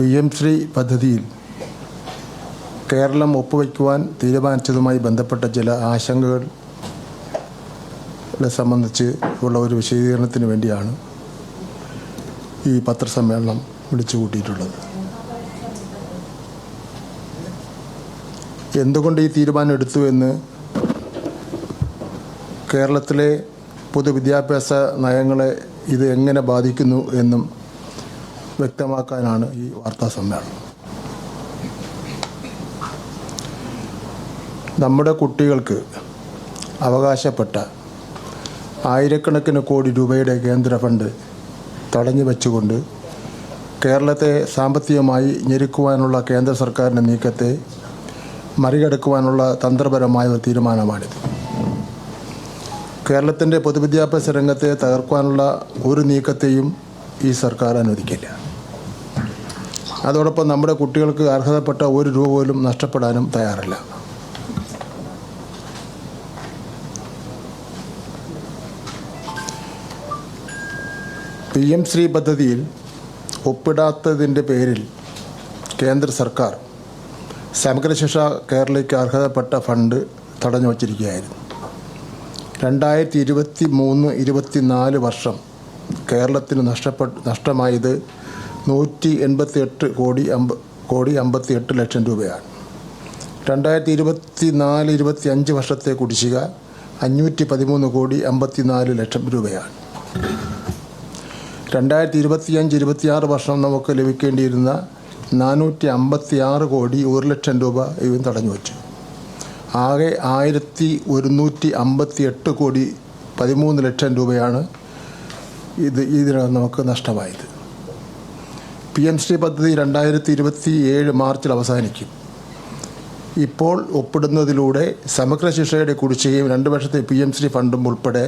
P M Shri പദ്ധതിയിൽ കേരളം ഒപ്പുവയ്ക്കുവാൻ തീരുമാനിച്ചതുമായി ബന്ധപ്പെട്ട ചില ആശങ്കകളെ സംബന്ധിച്ച് ഉള്ള ഒരു വിശദീകരണത്തിന് വേണ്ടിയാണ് ഈ പത്രസമ്മേളനം വിളിച്ചു കൂട്ടിയിട്ടുള്ളത് എന്തുകൊണ്ട് ഈ തീരുമാനം എടുത്തു എന്ന് കേരളത്തിലെ പൊതുവിദ്യാഭ്യാസ നയങ്ങളെ ഇത് എങ്ങനെ ബാധിക്കുന്നു എന്നും വ്യക്തമാക്കാനാണ് ഈ വാർത്താ സമ്മേളനം. നമ്മുടെ കുട്ടികൾക്ക് അവകാശപ്പെട്ട ആയിരക്കണക്കിന് കോടി രൂപയുടെ കേന്ദ്ര ഫണ്ട് തടഞ്ഞു വെച്ചുകൊണ്ട് കേരളത്തെ സാമ്പത്തികമായി ഞെരുക്കുവാനുള്ള കേന്ദ്ര സർക്കാരിന്റെ നീക്കത്തെ മറികടക്കുവാനുള്ള തന്ത്രപരമായ ഒരു തീരുമാനമാണിത്. കേരളത്തിന്റെ പൊതുവിദ്യാഭ്യാസ രംഗത്തെ തകർക്കാനുള്ള ഒരു നീക്കത്തെയും ഈ സർക്കാർ അനുവദിക്കില്ല. അതോടൊപ്പം നമ്മുടെ കുട്ടികൾക്ക് അർഹതപ്പെട്ട ഒരു രൂപ പോലും നഷ്ടപ്പെടാനും തയ്യാറല്ല. പി എം ശ്രീ പദ്ധതിയിൽ ഒപ്പിടാത്തതിന്റെ പേരിൽ കേന്ദ്ര സർക്കാർ സമഗ്ര ശിക്ഷ കേരളയ്ക്ക് അർഹതപ്പെട്ട ഫണ്ട് തടഞ്ഞു വച്ചിരിക്കുകയായിരുന്നു രണ്ടായിരത്തി ഇരുപത്തി മൂന്ന് ഇരുപത്തി നാല് വർഷം കേരളത്തിന് നഷ്ടപ്പെട്ട് നഷ്ടമായത് നൂറ്റി എൺപത്തി എട്ട് കോടി അമ്പ കോടി അമ്പത്തി എട്ട് ലക്ഷം രൂപയാണ്. രണ്ടായിരത്തി ഇരുപത്തി നാല് ഇരുപത്തി അഞ്ച് വർഷത്തെ കുടിശ്ശിക അഞ്ഞൂറ്റി പതിമൂന്ന് കോടി അമ്പത്തി നാല് ലക്ഷം രൂപയാണ്. രണ്ടായിരത്തി ഇരുപത്തിയഞ്ച് ഇരുപത്തിയാറ് വർഷം നമുക്ക് ലഭിക്കേണ്ടിയിരുന്ന നാനൂറ്റി അമ്പത്തി ആറ് കോടി ഒരു ലക്ഷം രൂപ ഇവൻ തടഞ്ഞു വച്ചു. ആകെ ആയിരത്തി ഒരുന്നൂറ്റി അമ്പത്തി എട്ട് കോടി പതിമൂന്ന് ലക്ഷം രൂപയാണ് ഇത് ഇതിനകം നമുക്ക് നഷ്ടമായത്. പി എം ശ്രീ പദ്ധതി രണ്ടായിരത്തി ഇരുപത്തി ഏഴ് മാർച്ചിൽ അവസാനിക്കും. ഇപ്പോൾ ഒപ്പിടുന്നതിലൂടെ സമഗ്ര ശിക്ഷയുടെ കുടിശ്ശികയും രണ്ട് വർഷത്തെ പി എം ശ്രീ ഫണ്ടും ഉൾപ്പെടെ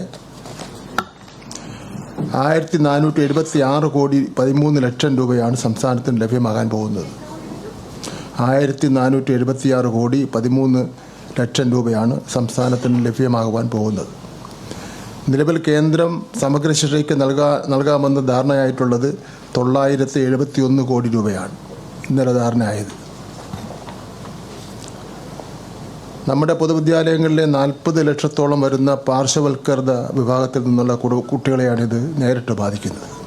ആയിരത്തി നാനൂറ്റി എഴുപത്തി ആറ് കോടി പതിമൂന്ന് ലക്ഷം രൂപയാണ് സംസ്ഥാനത്തിന് ലഭ്യമാകാൻ പോകുന്നത്. ആയിരത്തി നാനൂറ്റി എഴുപത്തി ആറ് കോടി പതിമൂന്ന് ലക്ഷം രൂപയാണ് സംസ്ഥാനത്തിന് ലഭ്യമാകുവാൻ പോകുന്നത്. നിലവിൽ കേന്ദ്രം സമഗ്ര ശിക്ഷയ്ക്ക് നൽകാ നൽകാമെന്ന് ധാരണയായിട്ടുള്ളത് തൊള്ളായിരത്തി എഴുപത്തി ഒന്ന് കോടി രൂപയാണ് ഇന്നലെ ധാരണയായത്. നമ്മുടെ പൊതുവിദ്യാലയങ്ങളിലെ നാൽപ്പത് ലക്ഷത്തോളം വരുന്ന പാർശ്വവൽക്കൃത വിഭാഗത്തിൽ നിന്നുള്ള കുടു- കുട്ടികളെയാണിത് നേരിട്ട് ബാധിക്കുന്നത്.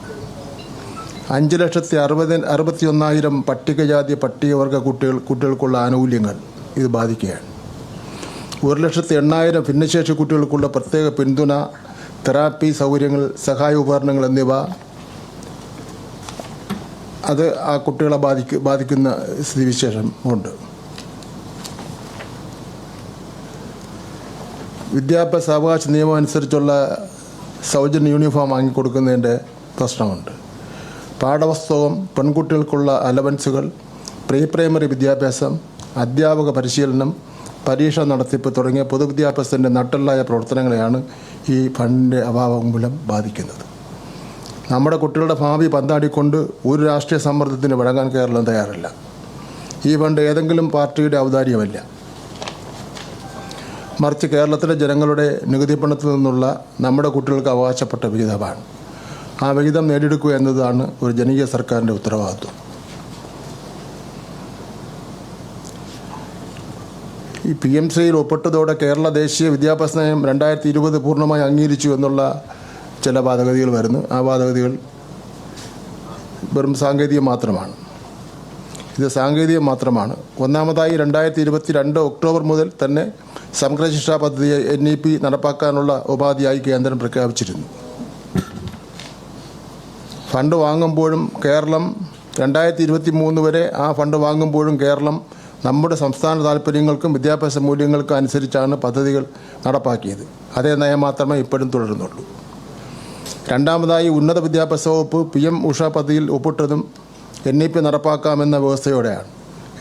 അഞ്ച് ലക്ഷത്തി അറുപത് അറുപത്തി ഒന്നായിരം പട്ടികജാതി പട്ടികവർഗ കുട്ടികൾ കുട്ടികൾക്കുള്ള ആനുകൂല്യങ്ങൾ ഇത് ബാധിക്കുകയാണ്. ഒരു ലക്ഷത്തി എണ്ണായിരം ഭിന്നശേഷി കുട്ടികൾക്കുള്ള പ്രത്യേക പിന്തുണ തെറാപ്പി സൗകര്യങ്ങൾ സഹായ ഉപകരണങ്ങൾ എന്നിവ അത് ആ കുട്ടികളെ ബാധിക്ക ബാധിക്കുന്ന സ്ഥിതിവിശേഷം ഉണ്ട് വിദ്യാഭ്യാസ അവകാശ നിയമം അനുസരിച്ചുള്ള സൗജന്യ യൂണിഫോം വാങ്ങിക്കൊടുക്കുന്നതിന്റെ പ്രശ്നമുണ്ട്. പാഠപുസ്തകം പെൺകുട്ടികൾക്കുള്ള അലവൻസുകൾ പ്രീ പ്രൈമറി വിദ്യാഭ്യാസം അധ്യാപക പരിശീലനം പരീക്ഷ നടത്തിപ്പ് തുടങ്ങിയ പൊതുവിദ്യാഭ്യാസത്തിന്റെ നട്ടുള്ളായ പ്രവർത്തനങ്ങളെയാണ് ഈ ഫണ്ടിന്റെ അഭാവം മൂലം ബാധിക്കുന്നത്. നമ്മുടെ കുട്ടികളുടെ ഭാവി പന്താടിക്കൊണ്ട് ഒരു രാഷ്ട്രീയ സമ്മർദ്ദത്തിന് വഴങ്ങാൻ കേരളം തയ്യാറല്ല. ഈ ഫണ്ട് ഏതെങ്കിലും പാർട്ടിയുടെ ഔദാര്യമല്ല. മറിച്ച് കേരളത്തിലെ ജനങ്ങളുടെ നികുതി പണത്തിൽ നിന്നുള്ള നമ്മുടെ കുട്ടികൾക്ക് അവകാശപ്പെട്ട വിഹിതമാണ്. ആ വിഹിതം നേടിയെടുക്കുക എന്നതാണ് ഒരു ജനകീയ സർക്കാരിന്റെ ഉത്തരവാദിത്വം. ഈ പി എം സിയിൽ ഒപ്പിട്ടതോടെ കേരള ദേശീയ വിദ്യാഭ്യാസ നയം രണ്ടായിരത്തി ഇരുപത് പൂർണമായി അംഗീകരിച്ചു എന്നുള്ള ചില വാദഗതികൾ വരുന്നു. ആ വാദഗതികൾ വെറും സാങ്കേതികം മാത്രമാണ്. ഇത് സാങ്കേതികം മാത്രമാണ്. ഒന്നാമതായി രണ്ടായിരത്തി ഇരുപത്തി രണ്ട് ഒക്ടോബർ മുതൽ തന്നെ സമഗ്ര ശിക്ഷാ പദ്ധതിയെ എൻ ഇ പി നടപ്പാക്കാനുള്ള ഉപാധിയായി കേന്ദ്രം പ്രഖ്യാപിച്ചിരുന്നു. ഫണ്ട് വാങ്ങുമ്പോഴും കേരളം രണ്ടായിരത്തി ഇരുപത്തി മൂന്ന് വരെ ആ ഫണ്ട് വാങ്ങുമ്പോഴും കേരളം നമ്മുടെ സംസ്ഥാന താല്പര്യങ്ങൾക്കും വിദ്യാഭ്യാസ മൂല്യങ്ങൾക്കും അനുസരിച്ചാണ് പദ്ധതികൾ നടപ്പാക്കിയത്. അതേ നയം മാത്രമേ ഇപ്പോഴും തുടരുന്നുള്ളൂ. രണ്ടാമതായി ഉന്നത വിദ്യാഭ്യാസ വകുപ്പ് പി എം ഉഷ പദ്ധതിയിൽ ഒപ്പിട്ടതും എൻ ഇ പി നടപ്പാക്കാമെന്ന വ്യവസ്ഥയോടെയാണ്.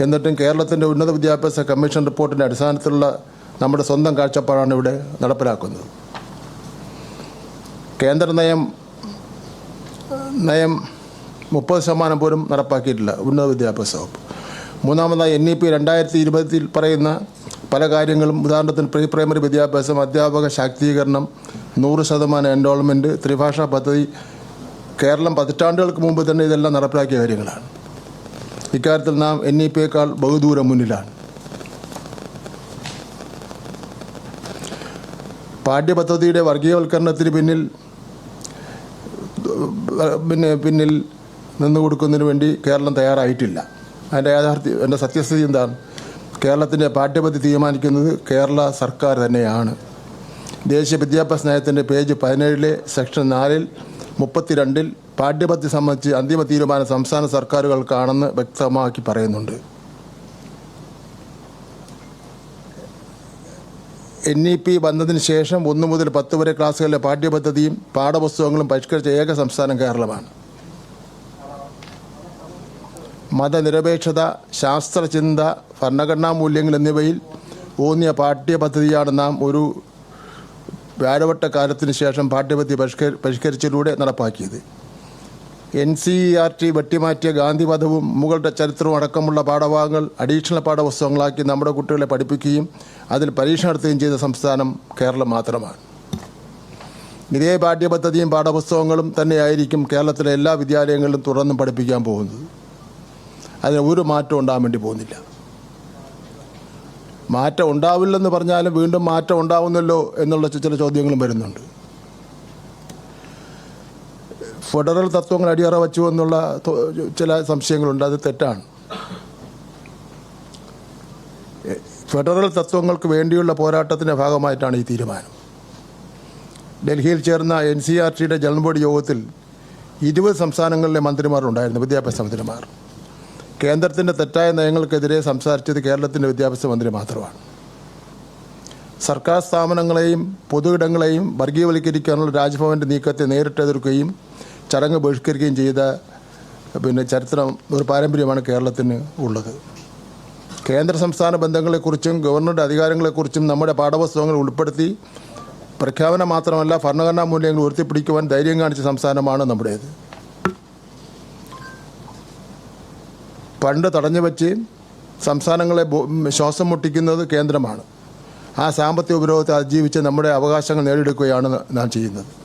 എന്നിട്ടും കേരളത്തിന്റെ ഉന്നത വിദ്യാഭ്യാസ കമ്മീഷൻ റിപ്പോർട്ടിന്റെ അടിസ്ഥാനത്തിലുള്ള നമ്മുടെ സ്വന്തം കാഴ്ചപ്പാടാണ് ഇവിടെ നടപ്പിലാക്കുന്നത്. കേന്ദ്ര നയം നയം മുപ്പത് ശതമാനം പോലും നടപ്പാക്കിയിട്ടില്ല ഉന്നത വിദ്യാഭ്യാസ വകുപ്പ്. മൂന്നാമതായി എൻ ഇ പി രണ്ടായിരത്തി ഇരുപതിൽ പറയുന്ന പല കാര്യങ്ങളും ഉദാഹരണത്തിന് പ്രീ പ്രൈമറി വിദ്യാഭ്യാസം അധ്യാപക ശാക്തീകരണം നൂറ് ശതമാനം എൻറോൾമെന്റ് ത്രിഭാഷാ പദ്ധതി കേരളം പതിറ്റാണ്ടുകൾക്ക് മുമ്പ് തന്നെ ഇതെല്ലാം നടപ്പിലാക്കിയ കാര്യങ്ങളാണ്. ഇക്കാര്യത്തിൽ നാം എൻ ഇ പിയേക്കാൾ ബഹുദൂരം മുന്നിലാണ്. പാഠ്യപദ്ധതിയുടെ വർഗീയവൽക്കരണത്തിന് പിന്നിൽ പിന്നെ പിന്നിൽ നിന്നു കൊടുക്കുന്നതിന് വേണ്ടി കേരളം തയ്യാറായിട്ടില്ല. അതിന്റെ യാഥാർത്ഥ്യം എന്റെ സത്യസ്ഥിതി എന്താണ്? കേരളത്തിന്റെ പാഠ്യപദ്ധതി തീരുമാനിക്കുന്നത് കേരള സർക്കാർ തന്നെയാണ്. ദേശീയ വിദ്യാഭ്യാസ നയത്തിന്റെ പേജ് പതിനേഴിലെ സെക്ഷൻ നാലിൽ മുപ്പത്തിരണ്ടിൽ പാഠ്യപദ്ധതി സംബന്ധിച്ച് അന്തിമ തീരുമാനം സംസ്ഥാന സർക്കാരുകൾക്കാണെന്ന് വ്യക്തമാക്കി പറയുന്നുണ്ട്. എൻ ഇ പി വന്നതിന് ശേഷം ഒന്ന് മുതൽ പത്ത് വരെ ക്ലാസ്സുകളിലെ പാഠ്യപദ്ധതിയും പാഠപുസ്തകങ്ങളും പരിഷ്കരിച്ച ഏക സംസ്ഥാനം കേരളമാണ്. മതനിരപേക്ഷത ശാസ്ത്രചിന്ത ഭരണഘടനാ മൂല്യങ്ങൾ എന്നിവയിൽ ഊന്നിയ പാഠ്യപദ്ധതിയാണ് നാം ഒരു വ്യാഴവട്ട കാലത്തിന് ശേഷം പാഠ്യപദ്ധതി പരിഷ്കരി പരിഷ്കരിച്ചതിലൂടെ നടപ്പാക്കിയത്. എൻ സി ആർ ടി വെട്ടിമാറ്റിയ ഗാന്ധിവധവും മുകളുടെ ചരിത്രവും അടക്കമുള്ള പാഠഭാഗങ്ങൾ അഡീഷണൽ പാഠപുസ്തകങ്ങളാക്കി നമ്മുടെ കുട്ടികളെ പഠിപ്പിക്കുകയും അതിൽ പരീക്ഷ നടത്തുകയും ചെയ്ത സംസ്ഥാനം കേരളം മാത്രമാണ്. ഇതേ പാഠ്യപദ്ധതിയും പാഠപുസ്തകങ്ങളും തന്നെയായിരിക്കും കേരളത്തിലെ എല്ലാ വിദ്യാലയങ്ങളിലും തുടർന്നും പഠിപ്പിക്കാൻ പോകുന്നത്. അതിന് ഒരു മാറ്റം ഉണ്ടാകാൻ വേണ്ടി പോകുന്നില്ല. മാറ്റം ഉണ്ടാവില്ലെന്ന് പറഞ്ഞാലും വീണ്ടും മാറ്റം ഉണ്ടാവുന്നല്ലോ എന്നുള്ള ചില ചോദ്യങ്ങളും വരുന്നുണ്ട്. ഫെഡറൽ തത്വങ്ങൾ അടിയറ വച്ചു എന്നുള്ള ചില സംശയങ്ങളുണ്ട്. അത് തെറ്റാണ്. ഫെഡറൽ തത്വങ്ങൾക്ക് വേണ്ടിയുള്ള പോരാട്ടത്തിന്റെ ഭാഗമായിട്ടാണ് ഈ തീരുമാനം. ഡൽഹിയിൽ ചേർന്ന എൻ സി ആർ ടിയുടെ ജനറൽ ബോഡി യോഗത്തിൽ ഇരുപത് സംസ്ഥാനങ്ങളിലെ മന്ത്രിമാരുണ്ടായിരുന്നു. വിദ്യാഭ്യാസ മന്ത്രിമാർ. കേന്ദ്രത്തിന്റെ തെറ്റായ നയങ്ങൾക്കെതിരെ സംസാരിച്ചത് കേരളത്തിന്റെ വിദ്യാഭ്യാസ മന്ത്രി മാത്രമാണ്. സർക്കാർ സ്ഥാപനങ്ങളെയും പൊതു ഇടങ്ങളെയും വർഗീയവൽക്കരിക്കാനുള്ള രാജ്ഭവന്റെ നീക്കത്തെ നേരിട്ട് എതിർക്കുകയും ചടങ്ങ് ബഹിഷ്കരിക്കുകയും ചെയ്ത പിന്നെ ചരിത്രം ഒരു പാരമ്പര്യമാണ് കേരളത്തിന് ഉള്ളത്. കേന്ദ്ര സംസ്ഥാന ബന്ധങ്ങളെക്കുറിച്ചും ഗവർണറുടെ അധികാരങ്ങളെക്കുറിച്ചും നമ്മുടെ പാഠപുസ്തകങ്ങൾ ഉൾപ്പെടുത്തി പ്രഖ്യാപനം മാത്രമല്ല ഭരണഘടനാ മൂല്യങ്ങൾ ഉയർത്തിപ്പിടിക്കുവാൻ ധൈര്യം കാണിച്ച സംസ്ഥാനമാണ് നമ്മുടേത്. പണ്ട് തടഞ്ഞു വച്ച് സംസ്ഥാനങ്ങളെ ശ്വാസം മുട്ടിക്കുന്നത് കേന്ദ്രമാണ്. ആ സാമ്പത്തിക ഉപരോധത്തെ അതിജീവിച്ച് നമ്മുടെ അവകാശങ്ങൾ നേടിയെടുക്കുകയാണ് നാം ചെയ്യുന്നത്.